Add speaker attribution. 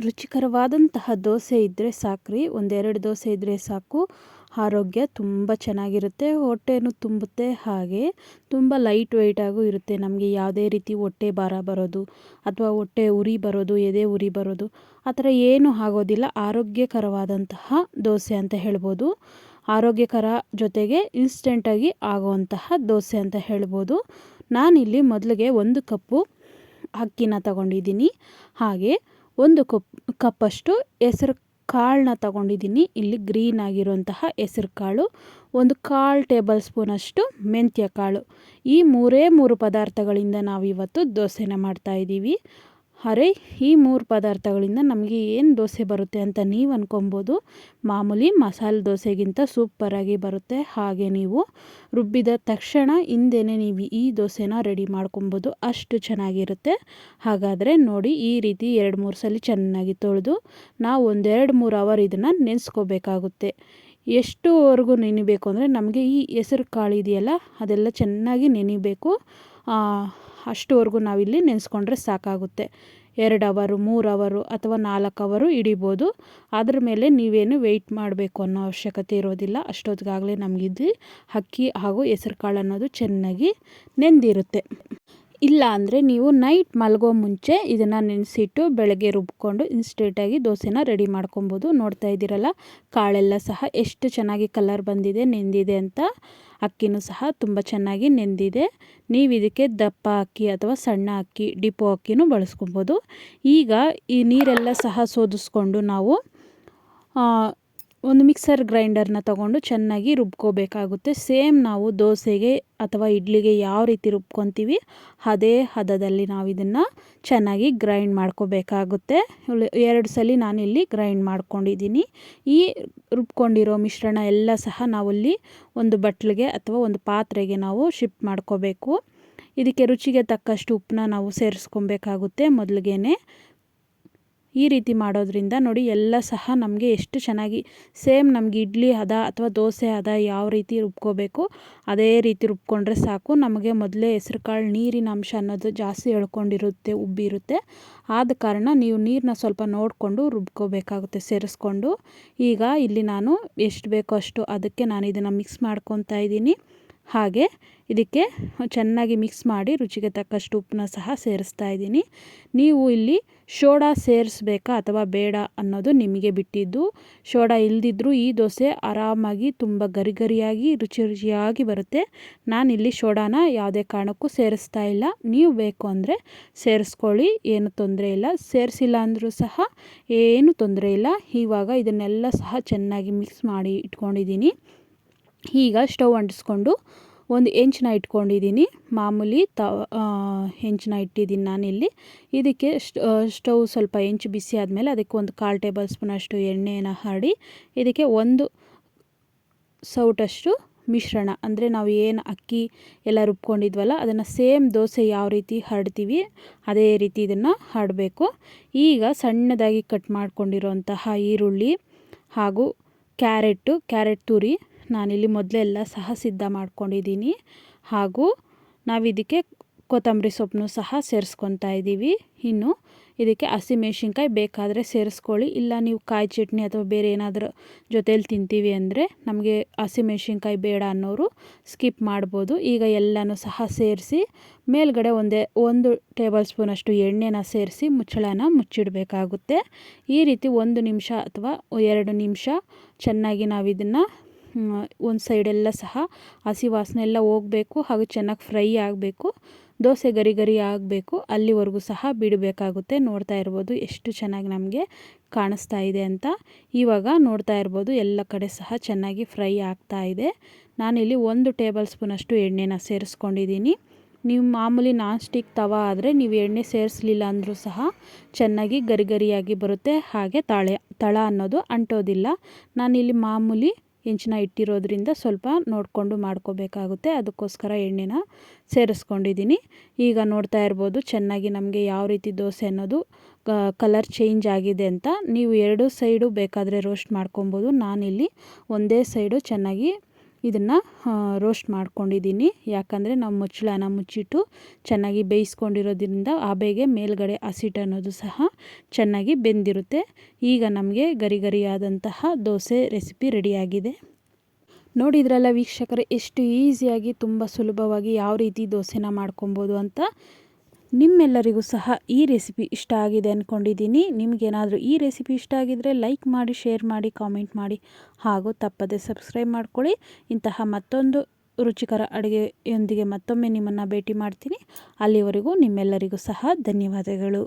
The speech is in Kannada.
Speaker 1: ರುಚಿಕರವಾದಂತಹ ದೋಸೆ ಇದ್ದರೆ ಸಾಕ್ರಿ. ಒಂದೆರಡು ದೋಸೆ ಇದ್ದರೆ ಸಾಕು. ಆರೋಗ್ಯ ತುಂಬ ಚೆನ್ನಾಗಿರುತ್ತೆ. ಹೊಟ್ಟೆನೂ ತುಂಬುತ್ತೆ ಹಾಗೆ. ತುಂಬ ಲೈಟ್ ವೆಯ್ಟಾಗೂ ಇರುತ್ತೆ. ನಮಗೆ ಯಾವುದೇ ರೀತಿ ಹೊಟ್ಟೆ ಭಾರ ಬರೋದು ಅಥವಾ ಹೊಟ್ಟೆ ಉರಿ ಬರೋದು, ಎದೆ ಉರಿ ಬರೋದು, ಆ ಥರ ಏನೂ ಆಗೋದಿಲ್ಲ. ಆರೋಗ್ಯಕರವಾದಂತಹ ದೋಸೆ ಅಂತ ಹೇಳ್ಬೋದು. ಆರೋಗ್ಯಕರ ಜೊತೆಗೆ ಇನ್ಸ್ಟೆಂಟಾಗಿ ಆಗುವಂತಹ ದೋಸೆ ಅಂತ ಹೇಳ್ಬೋದು. ನಾನಿಲ್ಲಿ ಮೊದಲಿಗೆ ಒಂದು ಕಪ್ಪು ಅಕ್ಕಿನ ತಗೊಂಡಿದ್ದೀನಿ. ಹಾಗೆ ಒಂದು ಕಪ್, ಕಪ್ಪಷ್ಟು ಹೆಸರು ಕಾಳನ್ನ ತಗೊಂಡಿದ್ದೀನಿ. ಇಲ್ಲಿ ಗ್ರೀನ್ ಆಗಿರುವಂತಹ ಹೆಸರು ಕಾಳು, ಒಂದು ಕಾಲು ಟೇಬಲ್ ಸ್ಪೂನಷ್ಟು ಮೆಂತ್ಯ ಕಾಳು. ಈ ಮೂರೇ ಮೂರು ಪದಾರ್ಥಗಳಿಂದ ನಾವು ಇವತ್ತು ದೋಸೆನ ಮಾಡ್ತಾಯಿದ್ದೀವಿ ಅರೆ, ಈ ಮೂರು ಪದಾರ್ಥಗಳಿಂದ ನಮಗೆ ಏನು ದೋಸೆ ಬರುತ್ತೆ ಅಂತ ನೀವು ಅಂದ್ಕೊಬೋದು ಮಾಮೂಲಿ ಮಸಾಲೆ ದೋಸೆಗಿಂತ ಸೂಪರಾಗಿ ಬರುತ್ತೆ. ಹಾಗೆ ನೀವು ರುಬ್ಬಿದ ತಕ್ಷಣ ಹಿಂದೆನೇ ನೀವು ಈ ದೋಸೆನ ರೆಡಿ ಮಾಡ್ಕೊಬೋದು. ಅಷ್ಟು ಚೆನ್ನಾಗಿರುತ್ತೆ. ಹಾಗಾದರೆ ನೋಡಿ, ಈ ರೀತಿ ಎರಡು ಮೂರು ಸಲ ಚೆನ್ನಾಗಿ ತೊಳೆದು ನಾವು ಒಂದೆರಡು ಮೂರು ಅವರ್ ಇದನ್ನು ನೆನೆಸ್ಕೋಬೇಕಾಗುತ್ತೆ. ಎಷ್ಟುವರೆಗೂ ನೆನಿಬೇಕು ಅಂದರೆ ನಮಗೆ ಈ ಹೆಸರು ಕಾಳು ಇದೆಯಲ್ಲ, ಅದೆಲ್ಲ ಚೆನ್ನಾಗಿ ನೆನಿಬೇಕು. ಅಷ್ಟುವರೆಗೂ ನಾವಿಲ್ಲಿ ನೆನೆಸ್ಕೊಂಡ್ರೆ ಸಾಕಾಗುತ್ತೆ. ಎರಡು ಅವರು ಮೂರು ಅವರು ಅಥವಾ ನಾಲ್ಕು ಅವರು ಹಿಡಿಬೋದು. ಅದ್ರ ಮೇಲೆ ನೀವೇನು ವೆಯ್ಟ್ ಮಾಡಬೇಕು ಅನ್ನೋ ಅವಶ್ಯಕತೆ ಇರೋದಿಲ್ಲ. ಅಷ್ಟೊತ್ತಿಗಾಗಲೇ ನಮಗಿದ್ದು ಅಕ್ಕಿ ಹಾಗೂ ಹೆಸರು ಕಾಳು ಅನ್ನೋದು ಚೆನ್ನಾಗಿ ನೆಂದಿರುತ್ತೆ. ಇಲ್ಲ ಅಂದರೆ ನೀವು ನೈಟ್ ಮಲಗೋ ಮುಂಚೆ ಇದನ್ನು ನೆನೆಸಿಟ್ಟು ಬೆಳಗ್ಗೆ ರುಬ್ಕೊಂಡು ಇನ್ಸ್ಟೇಟಾಗಿ ದೋಸೆನ ರೆಡಿ ಮಾಡ್ಕೊಬೋದು. ನೋಡ್ತಾ ಇದ್ದೀರಲ್ಲ, ಕಾಳೆಲ್ಲ ಸಹ ಎಷ್ಟು ಚೆನ್ನಾಗಿ ಕಲರ್ ಬಂದಿದೆ, ನೆಂದಿದೆ ಅಂತ. ಅಕ್ಕಿನೂ ಸಹ ತುಂಬ ಚೆನ್ನಾಗಿ ನೆಂದಿದೆ. ನೀವು ಇದಕ್ಕೆ ದಪ್ಪ ಅಕ್ಕಿ ಅಥವಾ ಸಣ್ಣ ಅಕ್ಕಿ, ಡಿಪೋ ಅಕ್ಕಿನೂ ಬಳಸ್ಕೊಬೋದು. ಈಗ ಈ ನೀರೆಲ್ಲ ಸಹ ಸೋದಿಸ್ಕೊಂಡು ನಾವು ಒಂದು ಮಿಕ್ಸರ್ ಗ್ರೈಂಡರ್ನ ತಗೊಂಡು ಚೆನ್ನಾಗಿ ರುಬ್ಕೋಬೇಕಾಗುತ್ತೆ. ಸೇಮ್ ನಾವು ದೋಸೆಗೆ ಅಥವಾ ಇಡ್ಲಿಗೆ ಯಾವ ರೀತಿ ರುಬ್ಕೊತೀವಿ, ಅದೇ ಹದದಲ್ಲಿ ನಾವು ಇದನ್ನು ಚೆನ್ನಾಗಿ ಗ್ರೈಂಡ್ ಮಾಡ್ಕೋಬೇಕಾಗುತ್ತೆ. ಎರಡು ಸಲ ನಾನಿಲ್ಲಿ ಗ್ರೈಂಡ್ ಮಾಡ್ಕೊಂಡಿದ್ದೀನಿ. ಈ ರುಬ್ಕೊಂಡಿರೋ ಮಿಶ್ರಣ ಎಲ್ಲ ಸಹ ನಾವಲ್ಲಿ ಒಂದು ಬಟ್ಲಿಗೆ ಅಥವಾ ಒಂದು ಪಾತ್ರೆಗೆ ನಾವು ಶಿಫ್ಟ್ ಮಾಡ್ಕೋಬೇಕು. ಇದಕ್ಕೆ ರುಚಿಗೆ ತಕ್ಕಷ್ಟು ಉಪ್ಪನ್ನ ನಾವು ಸೇರಿಸ್ಕೊಬೇಕಾಗುತ್ತೆ ಮೊದಲಿಗೆ ಈ ರೀತಿ ಮಾಡೋದ್ರಿಂದ ನೋಡಿ ಎಲ್ಲ ಸಹ ನಮಗೆ ಎಷ್ಟು ಚೆನ್ನಾಗಿ ಸೇಮ್ ನಮಗೆ ಇಡ್ಲಿ ಅದ ಅಥವಾ ದೋಸೆ ಅದ ಯಾವ ರೀತಿ ರುಬ್ಕೋಬೇಕು, ಅದೇ ರೀತಿ ರುಬ್ಕೊಂಡ್ರೆ ಸಾಕು. ನಮಗೆ ಮೊದಲೇ ಹೆಸ್ರು ಕಾಳು ನೀರಿನ ಅಂಶ ಅನ್ನೋದು ಜಾಸ್ತಿ ಎಳ್ಕೊಂಡಿರುತ್ತೆ ಉಬ್ಬಿರುತ್ತೆ. ಆದ ಕಾರಣ ನೀವು ನೀರನ್ನ ಸ್ವಲ್ಪ ನೋಡಿಕೊಂಡು ರುಬ್ಕೋಬೇಕಾಗುತ್ತೆ, ಸೇರಿಸ್ಕೊಂಡು. ಈಗ ಇಲ್ಲಿ ನಾನು ಎಷ್ಟು ಬೇಕೋ ಅಷ್ಟು ಅದಕ್ಕೆ ನಾನು ಇದನ್ನು ಮಿಕ್ಸ್ ಮಾಡ್ಕೊತಾ ಇದ್ದೀನಿ. ಹಾಗೆ ಇದಕ್ಕೆ ಚೆನ್ನಾಗಿ ಮಿಕ್ಸ್ ಮಾಡಿ ರುಚಿಗೆ ತಕ್ಕಷ್ಟು ಉಪ್ಪನ್ನ ಸಹ ಸೇರಿಸ್ತಾ ಇದ್ದೀನಿ. ನೀವು ಇಲ್ಲಿ ಶೋಡಾ ಸೇರಿಸ್ಬೇಕಾ ಅಥವಾ ಬೇಡ ಅನ್ನೋದು ನಿಮಗೆ ಬಿಟ್ಟಿದ್ದು, ಶೋಡಾ ಇಲ್ದಿದ್ರೂ ಈ ದೋಸೆ ಆರಾಮಾಗಿ ತುಂಬ ಗರಿ ಗರಿಯಾಗಿ ರುಚಿ ರುಚಿಯಾಗಿ ಬರುತ್ತೆ. ನಾನಿಲ್ಲಿ ಶೋಡಾನ ಯಾವುದೇ ಕಾರಣಕ್ಕೂ ಸೇರಿಸ್ತಾ ಇಲ್ಲ. ನೀವು ಬೇಕು ಅಂದರೆ ಸೇರಿಸ್ಕೊಳ್ಳಿ, ಏನು ತೊಂದರೆ ಇಲ್ಲ. ಸೇರಿಸಿಲ್ಲ ಅಂದರೂ ಸಹ ಏನು ತೊಂದರೆ ಇಲ್ಲ. ಇವಾಗ ಇದನ್ನೆಲ್ಲ ಸಹ ಚೆನ್ನಾಗಿ ಮಿಕ್ಸ್ ಮಾಡಿ ಇಟ್ಕೊಂಡಿದ್ದೀನಿ. ಈಗ ಸ್ಟವ್ ಅಂಟಿಸ್ಕೊಂಡು ಒಂದು ಹೆಂಚನ್ನ ಇಟ್ಕೊಂಡಿದ್ದೀನಿ. ಮಾಮೂಲಿ ತ ಹೆಂಚನ್ನ ಇಟ್ಟಿದ್ದೀನಿ ನಾನಿಲ್ಲಿ. ಇದಕ್ಕೆ ಸ್ಟವ್ ಸ್ವಲ್ಪ ಹೆಂಚು ಬಿಸಿ ಆದಮೇಲೆ ಅದಕ್ಕೆ ಒಂದು ಕಾಲು ಟೇಬಲ್ ಸ್ಪೂನಷ್ಟು ಎಣ್ಣೆನ ಹಾಡಿ, ಇದಕ್ಕೆ ಒಂದು ಸೌಟಷ್ಟು ಮಿಶ್ರಣ. ಅಂದರೆ ನಾವು ಏನು ಅಕ್ಕಿ ಎಲ್ಲ ರುಬ್ಕೊಂಡಿದ್ವಲ್ಲ, ಅದನ್ನು ಸೇಮ್ ದೋಸೆ ಯಾವ ರೀತಿ ಹರಡ್ತೀವಿ ಅದೇ ರೀತಿ ಇದನ್ನು ಹರಡಬೇಕು ಈಗ ಸಣ್ಣದಾಗಿ ಕಟ್ ಮಾಡ್ಕೊಂಡಿರೋಂತಹ ಈರುಳ್ಳಿ ಹಾಗೂ ಕ್ಯಾರೆಟ್ಟು, ಕ್ಯಾರೆಟ್ ತುರಿ ನಾನಿಲ್ಲಿ ಮೊದಲೆಲ್ಲ ಸಹ ಸಿದ್ಧ ಮಾಡ್ಕೊಂಡಿದ್ದೀನಿ. ಹಾಗೂ ನಾವಿದಕ್ಕೆ ಕೊತ್ತಂಬರಿ ಸೊಪ್ಪನ್ನು ಸಹ ಸೇರಿಸ್ಕೊತಾ ಇದ್ದೀವಿ. ಇನ್ನು ಇದಕ್ಕೆ ಹಸಿಮೆಣ್ಸಿನ್ಕಾಯಿ ಬೇಕಾದರೆ ಸೇರಿಸ್ಕೊಳ್ಳಿ. ಇಲ್ಲ ನೀವು ಕಾಯಿ ಚಟ್ನಿ ಅಥವಾ ಬೇರೆ ಏನಾದರೂ ಜೊತೇಲಿ ತಿಂತೀವಿ ಅಂದರೆ ನಮಗೆ ಹಸಿಮೆಣ್ಸಿನ್ಕಾಯಿ ಬೇಡ ಅನ್ನೋರು ಸ್ಕಿಪ್ ಮಾಡ್ಬೋದು. ಈಗ ಎಲ್ಲನೂ ಸಹ ಸೇರಿಸಿ ಮೇಲ್ಗಡೆ ಒಂದೇ, ಒಂದು ಟೇಬಲ್ ಸ್ಪೂನಷ್ಟು ಎಣ್ಣೆನ ಸೇರಿಸಿ ಮುಚ್ಚಳನ ಮುಚ್ಚಿಡಬೇಕಾಗುತ್ತೆ. ಈ ರೀತಿ ಒಂದು ನಿಮಿಷ ಅಥವಾ ಎರಡು ನಿಮಿಷ ಚೆನ್ನಾಗಿ ನಾವು ಇದನ್ನು ಒಂದು ಸೈಡೆಲ್ಲ ಸಹ ಹಸಿ ವಾಸನೆ ಎಲ್ಲ ಹೋಗಬೇಕು ಹಾಗೂ ಚೆನ್ನಾಗಿ ಫ್ರೈ ಆಗಬೇಕು, ದೋಸೆ ಗರಿ ಗರಿ ಆಗಬೇಕು, ಅಲ್ಲಿವರೆಗೂ ಸಹ ಬಿಡಬೇಕಾಗುತ್ತೆ. ನೋಡ್ತಾ ಇರ್ಬೋದು ಎಷ್ಟು ಚೆನ್ನಾಗಿ ನಮಗೆ ಕಾಣಿಸ್ತಾ ಇದೆ ಅಂತ. ಇವಾಗ ನೋಡ್ತಾ ಇರ್ಬೋದು ಎಲ್ಲ ಕಡೆ ಸಹ ಚೆನ್ನಾಗಿ ಫ್ರೈ ಆಗ್ತಾ ಇದೆ. ನಾನಿಲ್ಲಿ ಒಂದು ಟೇಬಲ್ ಸ್ಪೂನಷ್ಟು ಎಣ್ಣೆನ ಸೇರಿಸ್ಕೊಂಡಿದ್ದೀನಿ. ನೀವು ಮಾಮೂಲಿ ನಾನ್ ಸ್ಟಿಕ್ ತವ ಆದರೆ ನೀವು ಎಣ್ಣೆ ಸೇರಿಸಲಿಲ್ಲ ಅಂದರೂ ಸಹ ಚೆನ್ನಾಗಿ ಗರಿಗರಿಯಾಗಿ ಬರುತ್ತೆ. ಹಾಗೆ ತಾಳೆ, ತಳ ಅನ್ನೋದು ಅಂಟೋದಿಲ್ಲ. ನಾನಿಲ್ಲಿ ಮಾಮೂಲಿ ಹೆಂಚನ್ನ ಇಟ್ಟಿರೋದ್ರಿಂದ ಸ್ವಲ್ಪ ನೋಡಿಕೊಂಡು ಮಾಡ್ಕೋಬೇಕಾಗುತ್ತೆ. ಅದಕ್ಕೋಸ್ಕರ ಎಣ್ಣೆನ ಸೇರಿಸ್ಕೊಂಡಿದ್ದೀನಿ. ಈಗ ನೋಡ್ತಾ ಇರ್ಬೋದು ಚೆನ್ನಾಗಿ ನಮಗೆ ಯಾವ ರೀತಿ ದೋಸೆ ಅನ್ನೋದು ಕಲರ್ ಚೇಂಜ್ ಆಗಿದೆ ಅಂತ. ನೀವು ಎರಡು ಸೈಡು ಬೇಕಾದರೆ ರೋಸ್ಟ್ ಮಾಡ್ಕೊಬೋದು. ನಾನಿಲ್ಲಿ ಒಂದೇ ಸೈಡು ಚೆನ್ನಾಗಿ ಇದನ್ನು ರೋಸ್ಟ್ ಮಾಡ್ಕೊಂಡಿದ್ದೀನಿ. ಯಾಕಂದರೆ ನಾವು ಮುಚ್ಚಳನ ಮುಚ್ಚಿಟ್ಟು ಚೆನ್ನಾಗಿ ಬೇಯಿಸ್ಕೊಂಡಿರೋದ್ರಿಂದ ಆ ಬೇಗೆ ಮೇಲ್ಗಡೆ ಹಸಿಟ್ಟು ಅನ್ನೋದು ಸಹ ಚೆನ್ನಾಗಿ ಬೆಂದಿರುತ್ತೆ. ಈಗ ನಮಗೆ ಗರಿ ಗರಿಯಾದಂತಹ ದೋಸೆ ರೆಸಿಪಿ ರೆಡಿಯಾಗಿದೆ. ನೋಡಿದ್ರಲ್ಲ ವೀಕ್ಷಕರೇ, ಎಷ್ಟು ಈಸಿಯಾಗಿ ತುಂಬ ಸುಲಭವಾಗಿ ಯಾವ ರೀತಿ ದೋಸೆನ ಮಾಡ್ಕೊಬೋದು ಅಂತ ನಿಮ್ಮೆಲ್ಲರಿಗೂ ಸಹ ಈ ರೆಸಿಪಿ ಇಷ್ಟ ಆಗಿದೆ ಅಂದ್ಕೊಂಡಿದ್ದೀನಿ ನಿಮಗೇನಾದರೂ ಈ ರೆಸಿಪಿ ಇಷ್ಟ ಆಗಿದ್ದರೆ ಲೈಕ್ ಮಾಡಿ, ಶೇರ್ ಮಾಡಿ, ಕಾಮೆಂಟ್ ಮಾಡಿ ಹಾಗೂ ತಪ್ಪದೆ ಸಬ್ಸ್ಕ್ರೈಬ್ ಮಾಡ್ಕೊಳ್ಳಿ. ಇಂತಹ ಮತ್ತೊಂದು ರುಚಿಕರ ಅಡುಗೆಯೊಂದಿಗೆ ಮತ್ತೊಮ್ಮೆ ನಿಮ್ಮನ್ನು ಭೇಟಿ ಮಾಡ್ತೀನಿ. ಅಲ್ಲಿವರೆಗೂ ನಿಮ್ಮೆಲ್ಲರಿಗೂ ಸಹ ಧನ್ಯವಾದಗಳು.